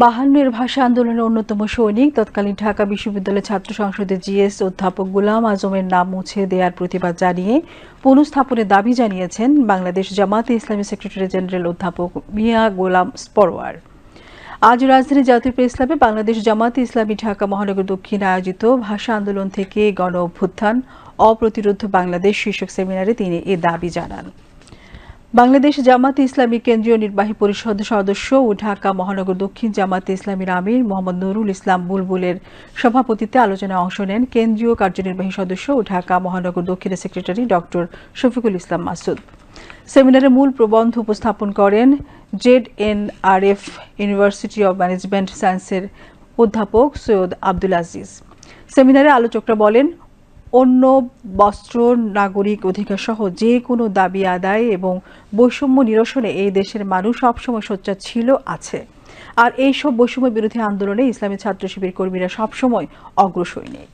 বাহান্নের ভাষা আন্দোলনের অন্যতম সৈনিক। তৎকালীন ঢাকা বিশ্ববিদ্যালয়ের ছাত্র সংসদের জিএস অধ্যাপক গুলাম আজমের নাম মুছে দেওয়ার প্রতিবাদ জানিয়ে পুনঃস্থাপনের দাবি জানিয়েছেন বাংলাদেশ জামাতে ইসলামী সেক্রেটারি জেনারেল অধ্যাপক মিয়া গোলাম স্পরওয়ার। আজ রাজধানী জাতীয় প্রেস ক্লাবে বাংলাদেশ জামাতে ইসলামী ঢাকা মহানগর দক্ষিণ আয়োজিত ভাষা আন্দোলন থেকে গণ অভ্যুত্থান অপ্রতিরোধ বাংলাদেশ শীর্ষক সেমিনারে তিনি এ দাবি জানান। বাংলাদেশ জামাতে ইসলামী কেন্দ্রীয় নির্বাহী পরিষদ সদস্য ও ঢাকা মহানগর দক্ষিণ জামাতে ইসলামীর আমির মোহাম্মদ নুরুল ইসলাম বুলবুলের সভাপতিত্বে আলোচনায় অংশ নেন কেন্দ্রীয় কার্যনির্বাহী সদস্য ও ঢাকা মহানগর দক্ষিণের সেক্রেটারি ডক্টর শফিকুল ইসলাম মাসুদ। সেমিনারে মূল প্রবন্ধ উপস্থাপন করেন Z N R F university of management সায়েন্সের অধ্যাপক সৈয়দ আব্দুল আজিজ। সেমিনারে আলোচকরা বলেন অন্য বস্ত্র, নাগরিক অধিকার সহ যে কোনো দাবি আদায় এবং বৈষম্য নিরসনে এই দেশের মানুষ সবসময় সোচ্চার ছিল, আছে। আর এইসব বৈষম্য বিরোধী আন্দোলনে ইসলামী ছাত্র শিবির কর্মীরা সবসময় অগ্রসৈনিক।